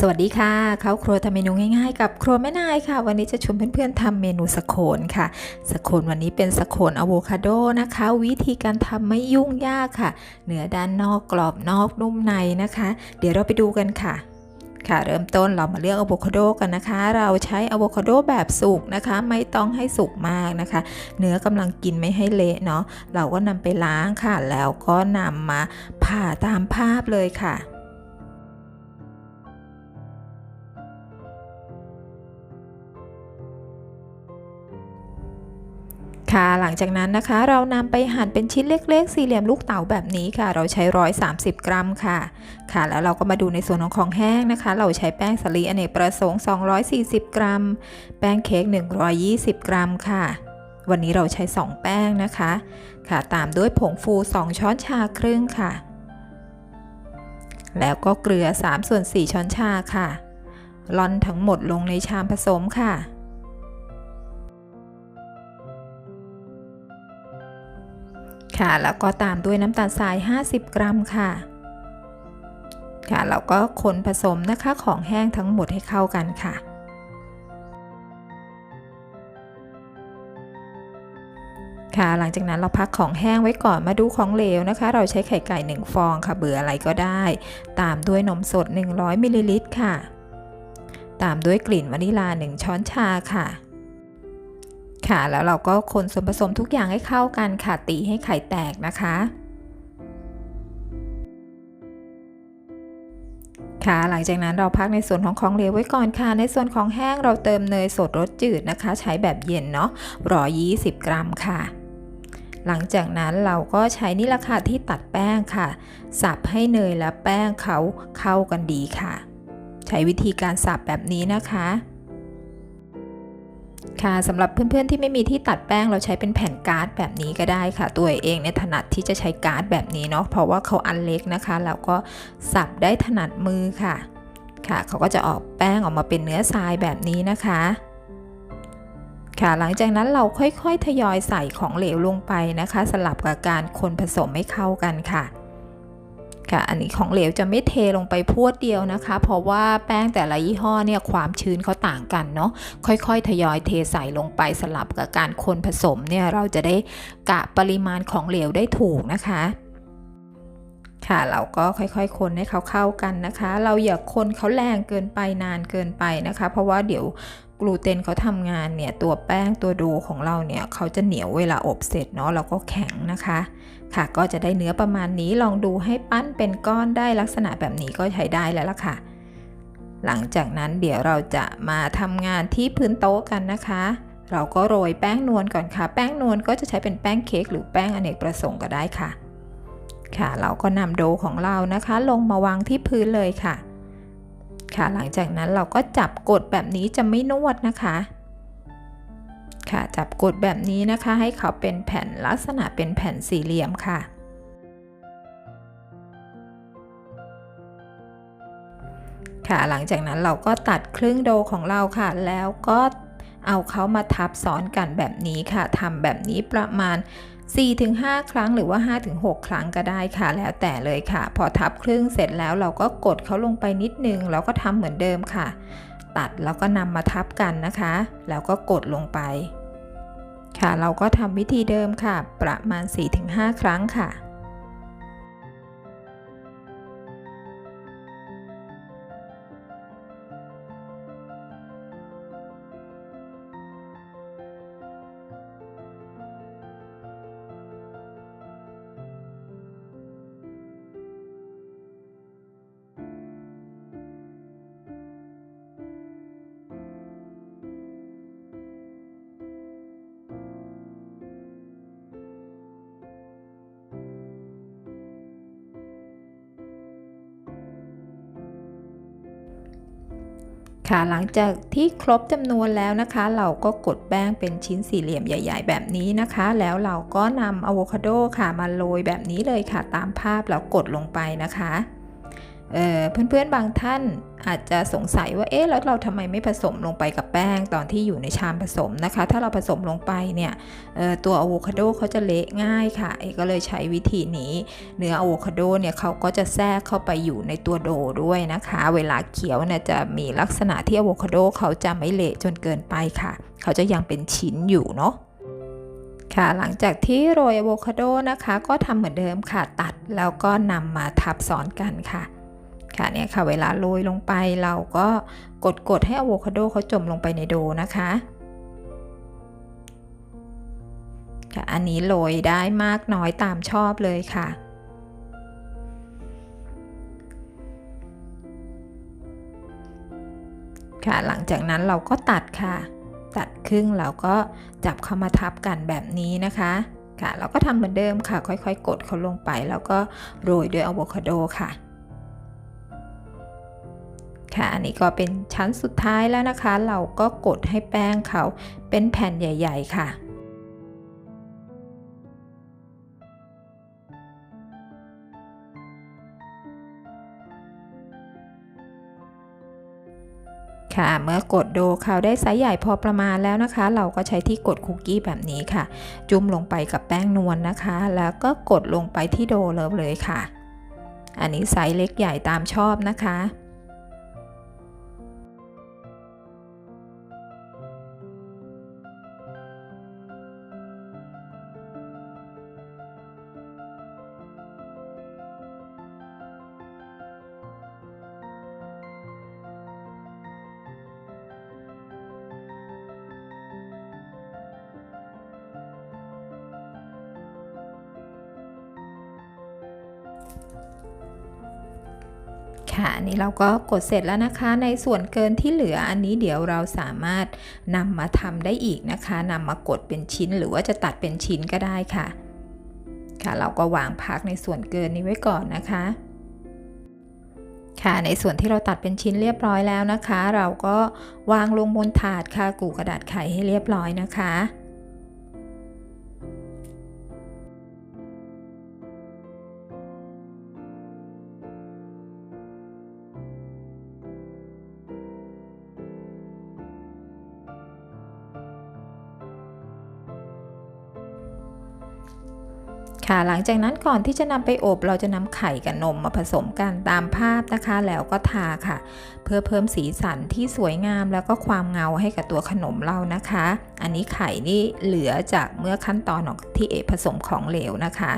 สวัสดีค่ะเข้าครัวทำเมนูง่ายๆ กับครัวแม่นายค่ะ วันนี้จะชวนเพื่อนๆทำเมนูสโคนค่ะ สโคนวันนี้เป็นสโคนอะโวคาโดนะคะ วิธีการทำไม่ยุ่งยากค่ะ เนื้อด้านนอกกรอบนอกนุ่มในนะคะ เดี๋ยวเราไปดูกันค่ะค่ะเริ่มต้นเรามาเลือกอะโวคาโดกันนะคะ เราใช้อะโวคาโดแบบสุกนะคะ ไม่ต้องให้สุกมากนะคะ เนื้อกำลังกินไม่ให้เละเนาะเราก็นำไปล้างค่ะ แล้วก็นำมาผ่าตามภาพเลยค่ะ ค่ะ หลังจากนั้นนะคะเรานำไปหั่นเป็นชิ้นเล็ก ๆ สี่เหลี่ยมลูกเต๋าแบบนี้ค่ะ เราใช้ 130 กรัมค่ะ ค่ะ แล้วเราก็มาดูในส่วนของของแห้งนะคะ เราใช้แป้งสาลีอเนกประสงค์ 240 กรัม แป้งเค้ก 120 กรัมค่ะ วันนี้เราใช้ 2 แป้งนะคะ ค่ะ ตามด้วยผงฟู 2 ช้อนชาครึ่งค่ะ แล้วก็เกลือ 3 ส่วน 4 ช้อนชาค่ะร่อนทั้งหมดลงในชามผสมค่ะ ค่ะ แล้วก็ตามด้วยน้ำตาลทราย 50 กรัมค่ะ ค่ะแล้วก็คนผสมนะคะของแห้งทั้งหมดให้เข้ากันค่ะ ค่ะ หลังจากนั้นเราพักของแห้งไว้ก่อนมาดูของเหลวนะคะ เราใช้ไข่ไก่ 1 ฟองค่ะเบื่ออะไรก็ได้ ตามด้วยนมสด 100มิลลิลิตรค่ะ ตามด้วยกลิ่นวานิลา 1 ช้อนชาค่ะ ค่ะ แล้วเราก็คนส่วนผสมทุกอย่างให้เข้ากันค่ะตีให้ไข่แตกนะคะ ค่ะ หลังจากนั้นเราพักในส่วนของของเหลวไว้ก่อนค่ะ ในส่วนของแห้งเราเติมเนยสดรสจืดนะคะ ใช้แบบเย็นเนาะ120กรัมค่ะหลังจากนั้นเราก็ใช้นี่ละค่ะที่ตัดแป้งค่ะ สับให้เนยและแป้งเขาเข้ากันดีค่ะ ใช้วิธีการสับแบบนี้นะคะ ค่ะสำหรับเพื่อนๆที่ไม่มีที่ตัดแป้งเราใช้เป็นแผ่นการ์ดแบบนี้ก็ได้ค่ะ ตัวเองเนี่ยถนัดที่จะใช้การ์ดแบบนี้เนาะเพราะว่าเขาอันเล็กนะคะแล้วก็สับได้ถนัดมือค่ะค่ะเขาก็จะออกแป้งออกมาเป็นเนื้อทรายแบบนี้นะคะ ค่ะหลังจากนั้นเราค่อยๆทยอยใส่ของเหลวลงไปนะคะ สลับกับการคนผสมให้เข้ากันค่ะ ค่ะอันนี้ของเหลวจะไม่เทลงไปพวดเดียวนะคะ เพราะว่าแป้งแต่ละยี่ห้อเนี่ยความชื้นเขาต่างกันเนาะค่อยๆ ทยอยเทใส่ลงไปสลับกับการคนผสมเนี่ยเราจะได้กะปริมาณของเหลวได้ถูกนะคะค่ะเราก็ค่อยๆ คนให้เขาเข้ากันนะคะ เราอย่าคนเขาแรงเกินไปนานเกินไปนะคะ เพราะว่าเดี๋ยวกลูเตนเขาทำงานเนี่ยตัวแป้งตัวดูของเราเนี่ยเขาจะเหนียวเวลาอบเสร็จเนาะแล้วก็แข็งนะคะ ค่ะ ก็จะได้เนื้อประมาณนี้ลองดูให้ปั้นเป็นก้อนได้ลักษณะแบบนี้ก็ใช้ได้แล้วล่ะค่ะ หลังจากนั้นเดี๋ยวเราจะมาทำงานที่พื้นโต๊ะกันนะคะ เราก็โรยแป้งนวลก่อนค่ะ แป้งนวลก็จะใช้เป็นแป้งเค้กหรือแป้งอเนกประสงค์ก็ได้ค่ะ ค่ะ เราก็นำโดของเรานะคะ ลงมาวางที่พื้นเลยค่ะ ค่ะ หลังจากนั้นเราก็จับกดแบบนี้จะไม่นวดนะคะ ค่ะ จับกดแบบนี้นะคะ ให้เขาเป็นแผ่นลักษณะเป็นแผ่นสี่เหลี่ยมค่ะ ค่ะ หลังจากนั้นเราก็ตัดครึ่งโดของเราค่ะ แล้วก็เอาเขามาทับซ้อนกันแบบนี้ค่ะทำแบบนี้ประมาณ 4-5 ครั้งหรือว่า 5-6 ครั้งก็ได้ค่ะ แล้วแต่เลยค่ะ พอทับครึ่งเสร็จแล้วเราก็กดเขาลงไปนิดนึงแล้วก็ทำเหมือนเดิมค่ะ ตัดแล้วก็นำมาทับกันนะคะ แล้วก็กดลงไป ค่ะ เราก็ทำวิธีเดิมค่ะ ประมาณ 4-5 ครั้งค่ะ ค่ะหลังจากที่ครบจำนวนแล้วนะคะ เราก็กดแป้งเป็นชิ้นสี่เหลี่ยมใหญ่ ๆ แบบนี้นะคะ แล้วเราก็นำอะโวคาโดค่ะมาโรยแบบนี้เลยค่ะ ตามภาพแล้วกดลงไปนะคะ เเพื่อนๆบางท่านอาจจะสงสัยว่าเอ๊ะแล้วเราทำไมไม่ผสมลงไปกับแป้งตอนที่อยู่ในชามผสมนะคะ ถ้าเราผสมลงไปเนี่ยตัวอะโวคาโดเขาจะเละง่ายค่ะเอก็เลยใช้วิธีนี้ เนื้ออะโวคาโดเนี่ยเขาก็จะแทรกเข้าไปอยู่ในตัวโดด้วยนะคะ เวลาเคี้ยวเนี่ยจะมีลักษณะที่อะโวคาโดเขาจะไม่เละจนเกินไปค่ะ เขาจะยังเป็นชิ้นอยู่เนาะค่ะหลังจากที่โรยอะโวคาโดนะคะ ก็ทำเหมือนเดิมค่ะตัดแล้วก็นำมาทับซ้อนกันค่ะ ค่ะเนี่ยค่ะเวลาโรยลงไปเราก็กดกดให้อะโวคาโดเขาจมลงไปในโดนะคะค่ะอันนี้โรยได้มากน้อยตามชอบเลยค่ะค่ะหลังจากนั้นเราก็ตัดค่ะ ตัดครึ่งแล้วก็จับเข้ามาทับกันแบบนี้นะคะค่ะเราก็ทำเหมือนเดิมค่ะ ค่อยๆ กดเขาลงไป แล้วก็โรยด้วยอะโวคาโดค่ะ ค่ะอันนี้ก็เป็นชั้นสุดท้ายแล้วนะคะ เราก็กดให้แป้งเขาเป็นแผ่นใหญ่ ๆ ค่ะค่ะเมื่อกดโดเขาได้ไซส์ใหญ่พอประมาณแล้วนะคะ เราก็ใช้ที่กดคุกกี้แบบนี้ค่ะ จุ่มลงไปกับแป้งนวลนนะคะ แล้วก็กดลงไปที่โดเลิฟเลยค่ะ อันนี้ไซส์เล็กใหญ่ตามชอบนะคะ ค่ะนนี้เราก็กดเสร็จแล้วนะคะในส่วนเกินที่เหลืออันนี้เดี๋ยวเราสามารถนำมาทำได้อีกนะคะนำมากดเป็นชิ้นหรือว่าจะตัดเป็นชิ้นก็ได้ค่ะ ค่ะเราก็วางพักในส่วนเกินนี้ไว้ก่อนนะคะ ค่ะในส่วนที่เราตัดเป็นชิ้นเรียบร้อยแล้วนะคะ เราก็วางลงบนถาดค่ะกูกระดาษไขให้เรียบร้อยนะคะ ค่ะหลังจากนั้นก่อนที่จะนำไปอบเราจะนำไข่กับนมมาผสมกันตามภาพนะคะ แล้วก็ทาค่ะ เพื่อเพิ่มสีสันที่สวยงามแล้วก็ความเงาให้กับตัวขนมเรานะคะ อันนี้ไข่นี่เหลือจากเมื่อขั้นตอนของที่เอผสมของเหลวนะคะ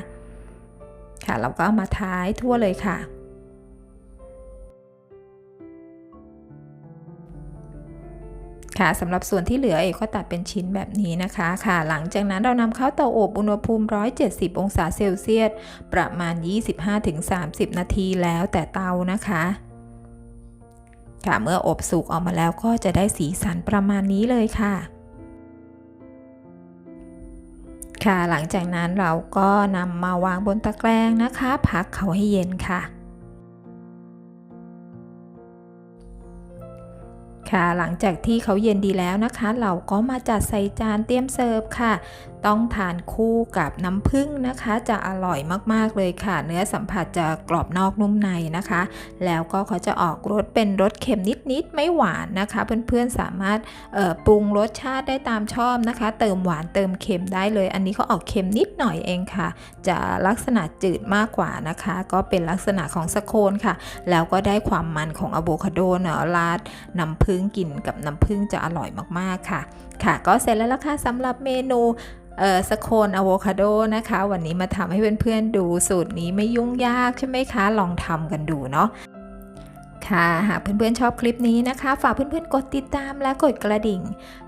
ค่ะเราก็ามาท้ายทั่วเลยค่ะ ค่ะสำหรับส่วนที่เหลือเอกก็ตัดเป็นชิ้นแบบนี้นะคะค่ะ หลังจากนั้นเรานำเข้าเตาอบอุณหภูมิ 170 องศาเซลเซียส ประมาณ 25-30 นาทีแล้วแต่เตานะคะค่ะเมื่ออบสุกออกมาแล้วก็จะได้สีสันประมาณนี้เลยค่ะ ค่ะหลังจากนั้นเราก็นำมาวางบนตะแกรงนะคะ พักเขาให้เย็นค่ะ ค่ะหลังจากที่เขาเย็นดีแล้วนะคะ เราก็มาจัดใส่จานเตรียมเสิร์ฟค่ะ ต้องทานคู่กับน้ำผึ้งนะคะ จะอร่อยมากๆเลยค่ะ เนื้อสัมผัสจะกรอบนอกนุ่มในนะคะ แล้วก็เขาจะออกรสเป็นรสเค็มนิดๆไม่หวานนะคะ เพื่อนๆสามารถปรุงรสชาติได้ตามชอบนะคะ เติมหวานเติมเค็มได้เลย อันนี้เขาออกเค็มนิดหน่อยเองค่ะ จะลักษณะจืดมากกว่านะคะ ก็เป็นลักษณะของสโคนค่ะ แล้วก็ได้ความมันของอะโวคาโดเนาะราดน้ำผึ้งกินกับน้ำผึ้งจะอร่อยมากๆค่ะ ค่ะ ก็เสร็จแล้วละค่ะสำหรับเมนูสโคนอะโวคาโดนะคะ วันนี้มาทำให้เพื่อนๆดูสูตรนี้ไม่ยุ่งยากใช่ไหมคะ ลองทำกันดูเนาะค่ะหากเพื่อนๆชอบคลิปนี้นะคะ ฝากเพื่อนๆกดติดตามและกดกระดิ่ง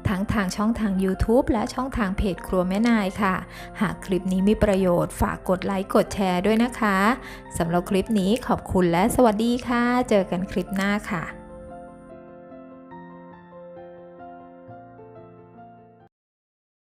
ทั้งทางช่องทาง YouTube และช่องทางเพจครัวแม่นายค่ะ หากคลิปนี้มีประโยชน์ ฝากกดไลค์กดแชร์ด้วยนะคะสำหรับคลิปนี้ขอบคุณและสวัสดีค่ะ เจอกันคลิปหน้าค่ะ